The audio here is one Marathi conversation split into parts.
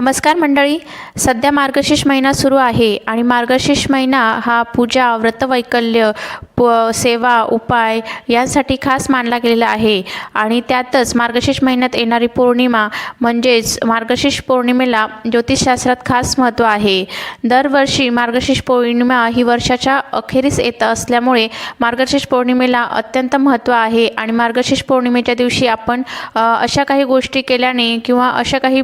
नमस्कार मंडळी. सध्या मार्गशीर्ष महिना सुरू आहे आणि मार्गशीर्ष महिना हा पूजा व्रतवैकल्य प सेवा उपाय यांसाठी खास मानला गेलेला आहे. आणि त्यातच मार्गशीर्ष महिन्यात येणारी पौर्णिमा म्हणजेच मार्गशीर्ष पौर्णिमेला ज्योतिषशास्त्रात खास महत्त्व आहे. दरवर्षी मार्गशीर्ष पौर्णिमा ही वर्षाच्या अखेरीस येत असल्यामुळे मार्गशीर्ष पौर्णिमेला अत्यंत महत्त्व आहे आणि मार्गशीर्ष पौर्णिमेच्या दिवशी आपण अशा काही गोष्टी केल्याने किंवा अशा काही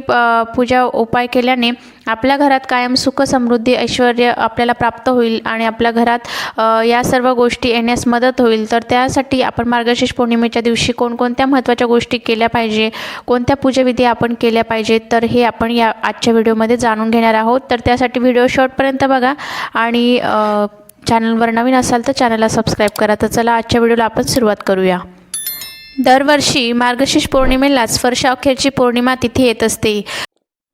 पूजा उपाय केल्याने आपल्या घरात कायम सुख समृद्धी ऐश्वर आपल्याला प्राप्त होईल आणि आपल्या घरात या सर्व गोष्टी येण्यास मदत होईल. तर त्यासाठी आपण मार्गशीर्ष पौर्णिमेच्या दिवशी कोणकोणत्या महत्त्वाच्या गोष्टी केल्या पाहिजे कोणत्या पूजाविधी आपण केल्या पाहिजेत तर हे आपण या आजच्या व्हिडिओमध्ये जाणून घेणार आहोत. तर त्यासाठी व्हिडिओ शॉर्टपर्यंत बघा आणि चॅनलवर नवीन असाल तर चॅनलला सबस्क्राईब करा. तर चला आजच्या व्हिडिओला आपण सुरुवात करूया. दरवर्षी मार्गशीर्ष पौर्णिमेलाच स्पर्शाखेरची अखेरची पौर्णिमा तिथी येत असते.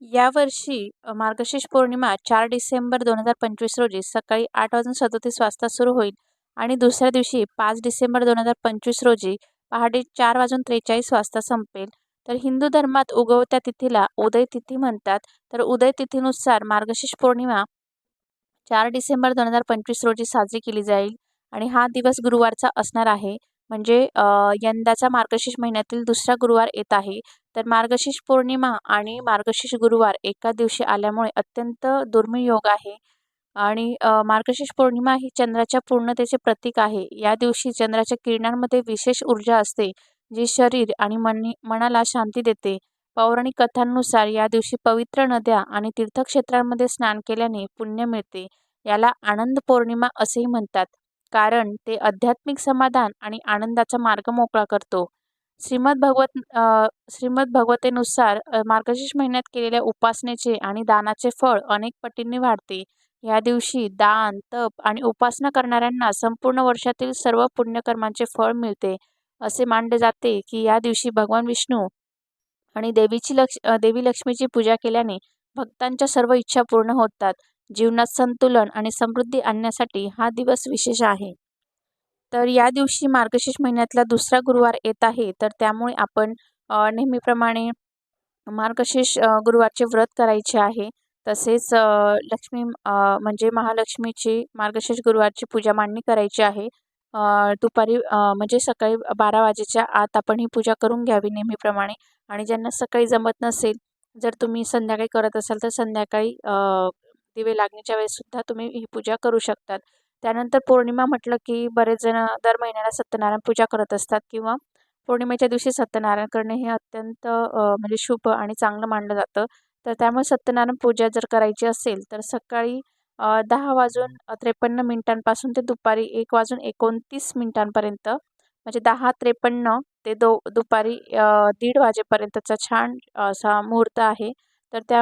यावर्षी वर्षी मार्गशीर्ष पौर्णिमा चार डिसेंबर दोन हजार पंचवीस रोजी सकाळी आठ वाजून सदोतीस वाजता सुरू होईल आणि दुसऱ्या दिवशी पाच डिसेंबर दोन हजार पंचवीस रोजी पहाटे चार वाजून त्रेचाळीस वाजता संपेल. तर हिंदू धर्मात उगवत्या तिथीला उदय तिथी म्हणतात. तर उदय तिथीनुसार मार्गशीर्ष पौर्णिमा चार डिसेंबर दोन हजार पंचवीस रोजी साजरी केली जाईल आणि हा दिवस गुरुवारचा असणार आहे. म्हणजे यंदाचा मार्गशीर्ष महिन्यातील दुसरा गुरुवार येत आहे. तर मार्गशीर्ष पौर्णिमा आणि मार्गशीर्ष गुरुवार एका दिवशी आल्यामुळे अत्यंत दुर्मिळ योग आहे. आणि मार्गशीर्ष पौर्णिमा ही चंद्राच्या पूर्णतेचे प्रतीक आहे. या दिवशी चंद्राच्या किरणांमध्ये विशेष ऊर्जा असते जी शरीर आणि मनी मनाला शांती देते. पौराणिक कथांनुसार या दिवशी पवित्र नद्या आणि तीर्थक्षेत्रांमध्ये स्नान केल्याने पुण्य मिळते. याला आनंद पौर्णिमा असेही म्हणतात. कारण ते आध्यात्मिक समाधान आणि आनंदाचा मार्ग मोकळा करतो. श्रीमद भगवत श्रीमद भगवतेनुसार मार्गशीर्ष महिन्यात केलेल्या उपासनेचे आणि दानाचे फळ अनेक पटींनी वाढते. या दिवशी दान तप आणि उपासना करणाऱ्यांना संपूर्ण वर्षातील सर्व पुण्यकर्मांचे फळ मिळते. असे मानले जाते की या दिवशी भगवान विष्णू आणि देवीची लक्ष देवी लक्ष्मीची पूजा केल्याने भक्तांच्या सर्व इच्छा पूर्ण होतात. जीवनात संतुलन आणि समृद्धी आणण्यासाठी हा दिवस विशेष आहे. तर या दिवशी मार्गशीर्ष महिन्यातला दुसरा गुरुवार येत आहे. तर त्यामुळे आपण नेहमीप्रमाणे मार्गशीर्ष गुरुवारचे व्रत करायचे आहे. तसेच लक्ष्मी म्हणजे महालक्ष्मीची मार्गशीर्ष गुरुवारची पूजा मांडणी करायची आहे. दुपारी म्हणजे सकाळी बारा वाजेच्या आत आपण ही पूजा करून घ्यावी नेहमीप्रमाणे. आणि ज्यांना सकाळी जमत नसेल जर तुम्ही संध्याकाळी करत असाल तर संध्याकाळी दिवे लागण्याच्या वेळेससुद्धा तुम्ही ही पूजा करू शकतात. त्यानंतर पौर्णिमा म्हटलं की बरेच जण दर महिन्याला सत्यनारायण पूजा करत असतात किंवा पौर्णिमेच्या दिवशी सत्यनारायण करणे हे अत्यंत म्हणजे शुभ आणि चांगलं मानलं जातं. तर त्यामुळे सत्यनारायण पूजा जर करायची असेल तर सकाळी दहा वाजून त्रेपन्न मिनिटांपासून ते दुपारी एक वाजून एकोणतीस मिनिटांपर्यंत म्हणजे दहा त्रेपन्न ते दो दुपारी दीड वाजेपर्यंतचा छान असा मुहूर्त आहे. तर त्या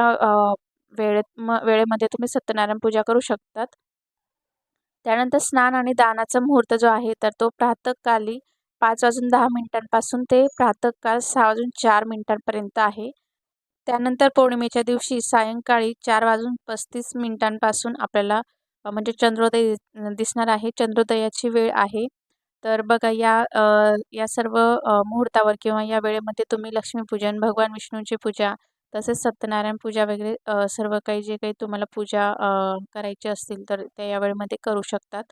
वेळेत म वेळेमध्ये तुम्ही सत्यनारायण पूजा करू शकतात. त्यानंतर स्नान आणि दानाचा मुहूर्त जो आहे तर तो प्रातःकाली पाच वाजून दहा मिनिटांपासून ते प्रातःकाल सहा वाजून चार मिनिटांपर्यंत आहे. त्यानंतर पौर्णिमेच्या दिवशी सायंकाळी चार वाजून पस्तीस मिनिटांपासून आपल्याला म्हणजे चंद्रोदय दिसणार आहे चंद्रोदयाची वेळ आहे. तर बघा या या सर्व मुहूर्तावर किंवा या वेळेमध्ये तुम्ही लक्ष्मीपूजन भगवान विष्णूंची पूजा तसेच सत्यनारायण पूजा वगैरे सर्व काही जे काही तुम्हाला पूजा करायची असतील तर त्या या वेळेमध्ये करू शकतात.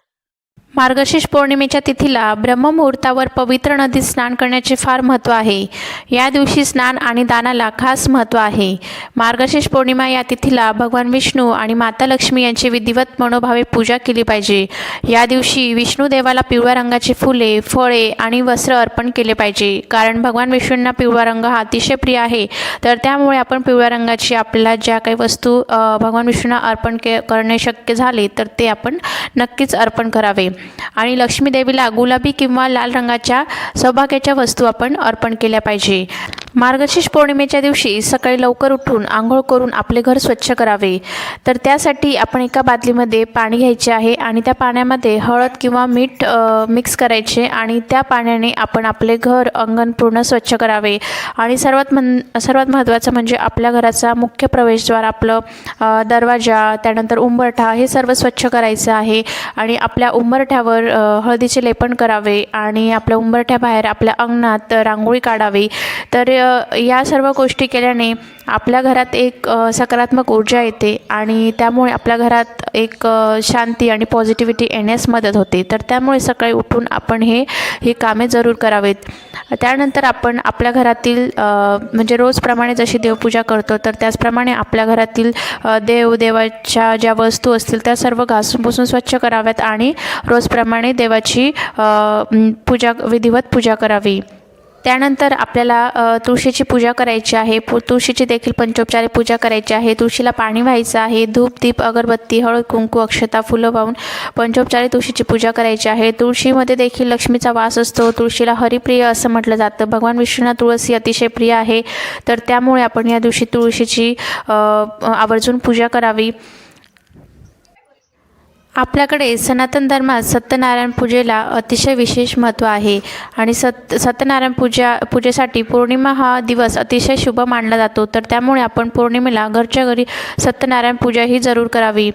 मार्गशीर्ष पौर्णिमेच्या तिथीला ब्रह्ममुहूर्तावर पवित्र नदीत स्नान करण्याचे फार महत्त्व आहे. या दिवशी स्नान आणि दानाला खास महत्त्व आहे. मार्गशीर्ष पौर्णिमा या तिथीला भगवान विष्णू आणि माता लक्ष्मी यांची विधिवत मनोभावे पूजा केली पाहिजे. या दिवशी विष्णू देवाला पिवळ्या रंगाची फुले फळे आणि वस्त्र अर्पण केले पाहिजे. कारण भगवान विष्णूंना पिवळा रंग हा अतिशय प्रिय आहे. तर त्यामुळे आपण पिवळ्या रंगाची आपल्याला ज्या काही वस्तू भगवान विष्णूंना अर्पण के करणे शक्य झाले तर ते आपण नक्कीच अर्पण करावे. आणि लक्ष्मी देवीला गुलाबी किंवा लाल रंगाच्या सौभाग्याच्या वस्तू आपण अर्पण केल्या पाहिजे. मार्गशीर्ष पौर्णिमेच्या दिवशी सकाळी लवकर उठून आंघोळ करून आपले घर स्वच्छ करावे. तर त्यासाठी आपण एका बादलीमध्ये पाणी घ्यायचे आहे आणि त्या पाण्यामध्ये हळद किंवा मीठ मिक्स करायचे आणि त्या पाण्याने आपण आपले घर अंगण पूर्ण स्वच्छ करावे. आणि सर्वात मन सर्वात महत्त्वाचं म्हणजे आपल्या घराचा मुख्य प्रवेशद्वार आपलं दरवाजा त्यानंतर उंबरठा हे सर्व स्वच्छ करायचं आहे. आणि आपल्या उंबरठ्यावर हळदीचे लेपन करावे आणि आपल्या उंबरठ्याबाहेर आपल्या अंगणात रांगोळी काढावी. तर या सर्व गोष्टी केल्याने आपल्या घरात एक सकारात्मक ऊर्जा येते आणि त्यामुळे आपल्या घरात एक शांती आणि पॉझिटिव्हिटी येण्यास मदत होते. तर त्यामुळे सकाळी उठून आपण हे ही कामे जरूर करावेत. त्यानंतर आपण आपल्या घरातील म्हणजे रोजप्रमाणे जशी देवपूजा करतो तर त्याचप्रमाणे आपल्या घरातील देव देवाच्या ज्या वस्तू असतील त्या सर्व घासून पुसून स्वच्छ कराव्यात आणि रोजप्रमाणे देवाची पूजा विधिवत पूजा करावी. त्यानंतर आपल्याला तुळशीची पूजा करायची आहे. पु तुळशीची देखील पंचोपचारी पूजा करायची आहे. तुळशीला पाणी व्हायचं आहे. धूप दीप अगरबत्ती हळद कुंकू अक्षता फुलं वाहून पंचोपचारी तुळशीची पूजा करायची आहे. तुळशीमध्ये देखील लक्ष्मीचा वास असतो. तुळशीला हरिप्रिय असं म्हटलं जातं. भगवान विष्णूंना तुळसी अतिशय प्रिय आहे. तर त्यामुळे आपण या दिवशी तुळशीची आवर्जून पूजा करावी. आपल्याकडे सनातन धर्मात सत्यनारायण पूजेला अतिशय विशेष महत्त्व आहे आणि सत सत्यनारायण पूजा पूजेसाठी पौर्णिमा हा दिवस अतिशय शुभ मानला जातो. तर त्यामुळे आपण पौर्णिमेला घरच्या घरी सत्यनारायण पूजा ही जरूर करावी.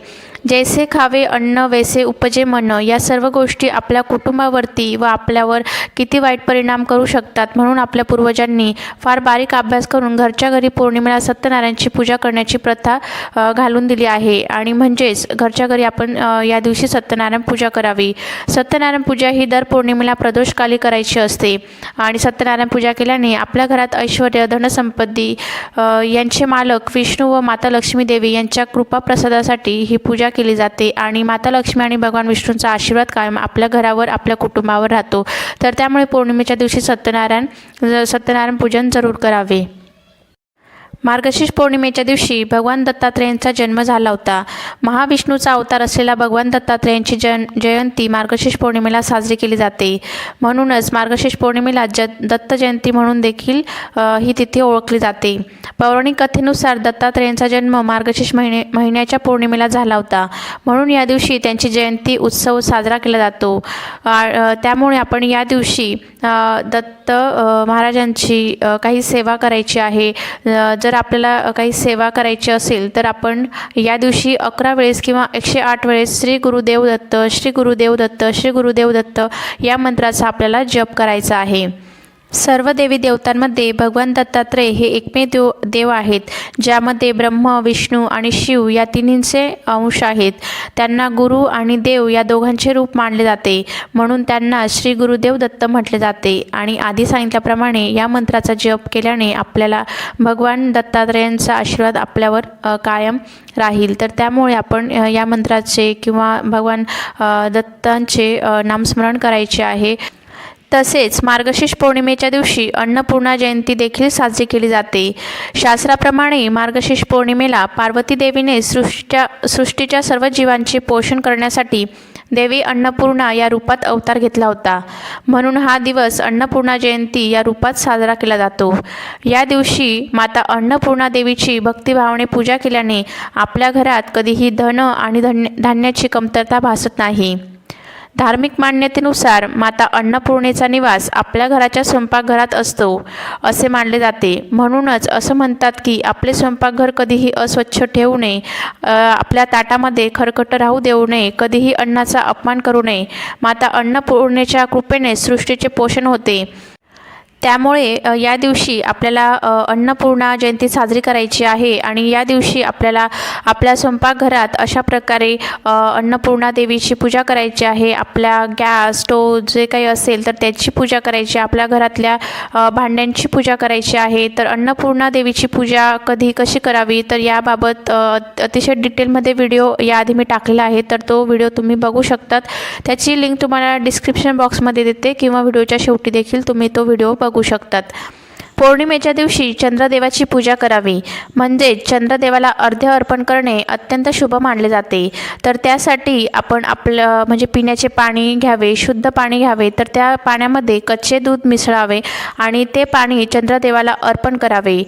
जैसे खावे अन्न वैसे उपजे मन या सर्व गोष्टी आपल्या कुटुंबावरती व आपल्यावर किती वाईट परिणाम करू शकतात म्हणून आपल्या पूर्वजांनी फार बारीक अभ्यास करून घरच्या घरी पौर्णिमेला सत्यनारायणची पूजा करण्याची प्रथा घालून दिली आहे. आणि म्हणजेच घरच्या घरी आपण या दिवशी सत्यनारायण पूजा करावी. सत्यनारायण पूजा ही दर पौर्णिमेला प्रदोषकाली करायची असते. आणि सत्यनारायण पूजा केल्याने आपल्या घरात ऐश्वर धनसंपत्ती यांचे मालक विष्णू व माता लक्ष्मी देवी यांच्या कृपा प्रसादासाठी ही पूजा केली जाते. आणि माता लक्ष्मी आणि भगवान विष्णूंचा आशीर्वाद कायम आपल्या घरावर आपल्या कुटुंबावर राहतो. तर त्यामुळे पौर्णिमेच्या दिवशी सत्यनारायण सत्यनारायण पूजन जरूर करावे. मार्गशीर्ष पौर्णिमेच्या दिवशी भगवान दत्तात्रेयांचा जन्म झाला होता. महाविष्णूचा अवतार असलेला भगवान दत्तात्रेयांची जन जयंती मार्गशीर्ष पौर्णिमेला साजरी केली जाते. म्हणूनच मार्गशीर्ष पौर्णिमेला ज दत्त जयंती म्हणून देखील ही तिथी ओळखली जाते. पौराणिक कथेनुसार दत्तात्रेयांचा जन्म मार्गशीर्ष महिने महिन्याच्या पौर्णिमेला झाला होता. म्हणून या दिवशी त्यांची जयंती उत्सव साजरा केला जातो. त्यामुळे आपण या दिवशी दत्त अ, महाराजांची काही सेवा करायची आहे. जर आपल्याला काही सेवा करायची असेल तर आपण या दिवशी अकरा वेळेस किंवा एकशे आठ वेळेस श्री गुरुदेव दत्त श्री गुरुदेव दत्त श्री गुरुदेव दत्त या मंत्राचा आपल्याला जप करायचा आहे. सर्व देवी देवतांमध्ये भगवान दत्तात्रय हे एकमेव देव देव आहेत ज्यामध्ये ब्रह्म विष्णू आणि शिव या तिन्हींचे अंश आहेत. त्यांना गुरु आणि देव या दोघांचे रूप मानले जाते. म्हणून त्यांना श्री गुरुदेव दत्त म्हटले जाते. आणि आधी सांगितल्याप्रमाणे या मंत्राचा जप केल्याने आपल्याला भगवान दत्तात्रयांचा आशीर्वाद आपल्यावर कायम राहील. तर त्यामुळे आपण या मंत्राचे किंवा भगवान दत्तांचे नामस्मरण करायचे आहे. तसेच मार्गशीर्ष पौर्णिमेच्या दिवशी अन्नपूर्णा जयंती देखील साजरी केली जाते. शास्त्राप्रमाणे मार्गशीर्ष पौर्णिमेला पार्वती देवीने सृष्टीच्या सृष्टीच्या सर्व जीवांचे पोषण करण्यासाठी देवी अन्नपूर्णा या रूपात अवतार घेतला होता. म्हणून हा दिवस अन्नपूर्णा जयंती या रूपात साजरा केला जातो. या दिवशी माता अन्नपूर्णा देवीची भक्तिभावाने पूजा केल्याने आपल्या घरात कधीही धन आणि धन्य धान्याची कमतरता भासत नाही. धार्मिक मान्यतेनुसार माता अन्नपूर्णेचा निवास आपल्या घराच्या स्वयंपाकघरात असतो असे मानले जाते. म्हणूनच असं म्हणतात की आपले स्वयंपाकघर कधीही अस्वच्छ ठेवू नये आपल्या ताटामध्ये खरखट राहू देऊ नये कधीही अन्नाचा अपमान करू नये. माता अन्नपूर्णेच्या कृपेने सृष्टीचे पोषण होते. त्यामुळे या दिवशी आपल्याला अन्नपूर्णा जयंती साजरी करायची आहे आणि या दिवशी आपल्याला आपल्या स्वयंपाकघरात अशा प्रकारे अन्नपूर्णा देवीची पूजा करायची आहे. आपल्या गॅस स्टोव जे काही असेल तर त्याची पूजा करायची आपल्या घरातल्या भांड्यांची पूजा करायची आहे. तर अन्नपूर्णा देवीची पूजा कधी कशी करावी? तर याबाबत अतिशय डिटेलमध्ये व्हिडिओ याआधी मी टाकलेला आहे. तर तो व्हिडिओ तुम्ही बघू शकतात. त्याची लिंक तुम्हाला डिस्क्रिप्शन बॉक्समध्ये देते किंवा व्हिडिओच्या शेवटी देखील तुम्ही तो व्हिडिओ बघू शकतात. पौर्णिमेच्या दिवशी चंद्रदेवाची पूजा करावी. म्हणजेच चंद्रदेवाला अर्ध्य अर्पण करणे अत्यंत शुभ मानले जाते. तर त्यासाठी आपण आपलं म्हणजे पिण्याचे पाणी घ्यावे शुद्ध पाणी घ्यावे तर त्या पाण्यामध्ये कच्चे दूध मिसळावे आणि ते पाणी चंद्रदेवाला अर्पण करावे.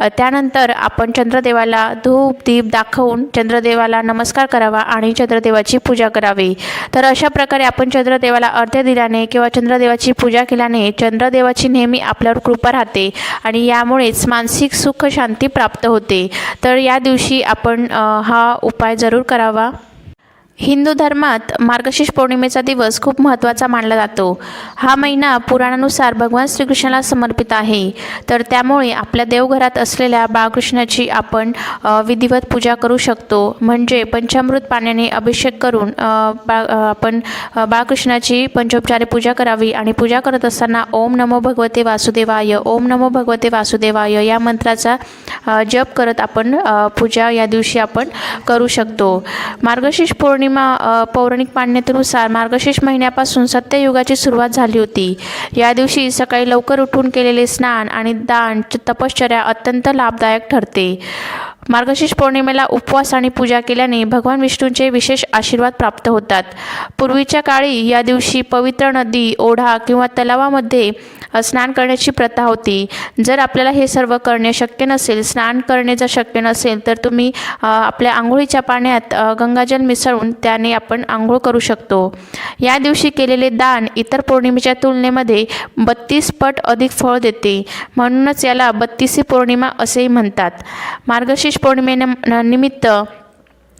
त्यानंतर आपण चंद्रदेवाला धूप दीप दाखवून चंद्रदेवाला नमस्कार करावा आणि चंद्रदेवाची पूजा करावी. तर अशा प्रकारे आपण चंद्रदेवाला अर्ध्य दिल्याने किंवा चंद्रदेवाची पूजा केल्याने चंद्रदेवाची नेहमी आपल्यावर कृपा राहते आणि यामुळेच मानसिक सुख शांती प्राप्त होते. तर या दिवशी आपण हा उपाय जरूर करावा. हिंदू धर्मात मार्गशीर्ष पौर्णिमेचा दिवस खूप महत्त्वाचा मानला जातो. हा महिना पुराणानुसार भगवान श्रीकृष्णाला समर्पित आहे. तर त्यामुळे आपल्या देवघरात असलेल्या बाळकृष्णाची आपण विधिवत पूजा करू शकतो. म्हणजे पंचामृत पाण्याने अभिषेक करून बा आपण बाळकृष्णाची पंचोपचारे पूजा करावी आणि पूजा करत असताना ओम नमो भगवते वासुदेवाय ओम नमो भगवते वासुदेवाय या मंत्राचा जप करत आपण पूजा या दिवशी आपण करू शकतो. मार्गशीर्ष पौर्णिमा पौर्णिमा पौराणिक मान्यतेनुसार मार्गशीर्ष महिन्यापासून सत्ययुगाची सुरुवात झाली होती. या दिवशी सकाळी लवकर उठून केलेले स्नान आणि दान तपश्चर्या अत्यंत लाभदायक ठरते. मार्गशीर्ष पौर्णिमेला उपवास आणि पूजा केल्याने भगवान विष्णूंचे विशेष आशीर्वाद प्राप्त होतात. पूर्वीच्या काळी या दिवशी पवित्र नदी ओढा किंवा तलावामध्ये स्नान करण्याची प्रथा होती. जर आपल्याला हे सर्व करणे शक्य नसेल स्नान करणे जर शक्य नसेल तर तुम्ही आपल्या आंघोळीच्या पाण्यात गंगाजल मिसळून त्याने आपण आंघोळ करू शकतो. या दिवशी केलेले दान इतर पौर्णिमेच्या तुलनेमध्ये बत्तीस पट अधिक फळ देते. म्हणूनच याला बत्तीसी पौर्णिमा असेही म्हणतात. मार्गशीर्ष पौर्णिमेने निमित्त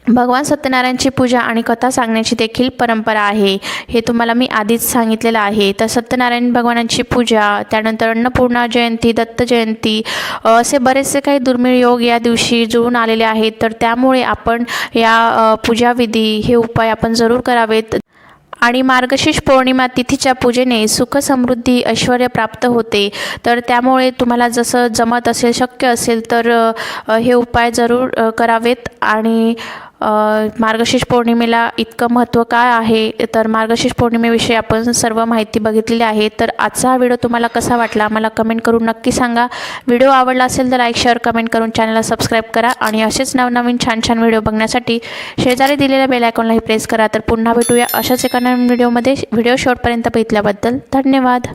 भगवान सत्यनारायणची पूजा आणि कथा सांगण्याची देखील परंपरा आहे. हे तुम्हाला मी आधीच सांगितलेलं आहे. तर सत्यनारायण भगवानांची पूजा त्यानंतर अन्नपूर्णा जयंती दत्त जयंती असे बरेचसे काही दुर्मिळ योग या दिवशी जुळून आलेले आहेत. तर त्यामुळे आपण या पूजाविधी हे उपाय आपण जरूर करावेत. आणि मार्गशीर्ष पौर्णिमा तिथीच्या पूजेने सुख समृद्धी ऐश्वर प्राप्त होते. तर त्यामुळे तुम्हाला जसं जमत असेल शक्य असेल तर हे उपाय जरूर करावेत. आणि मार्गशीर्ष पौर्णिमेला इतकं महत्त्व काय आहे? तर मार्गशीर्ष पौर्णिमेविषयी आपण सर्व माहिती बघितलेली आहे. तर आजचा हा व्हिडिओ तुम्हाला कसा वाटला? मला कमेंट करून नक्की सांगा. व्हिडिओ आवडला असेल तर लाईक शेअर कमेंट करून चॅनलला सबस्क्राईब करा आणि असेच नवनवीन छान छान व्हिडिओ बघण्यासाठी शेजारी दिलेल्या बेल आयकॉनलाही प्रेस करा. तर पुन्हा भेटूया अशाच एका नवीन व्हिडिओमध्ये व्हिडिओ शॉर्टपर्यंत बघितल्याबद्दल धन्यवाद.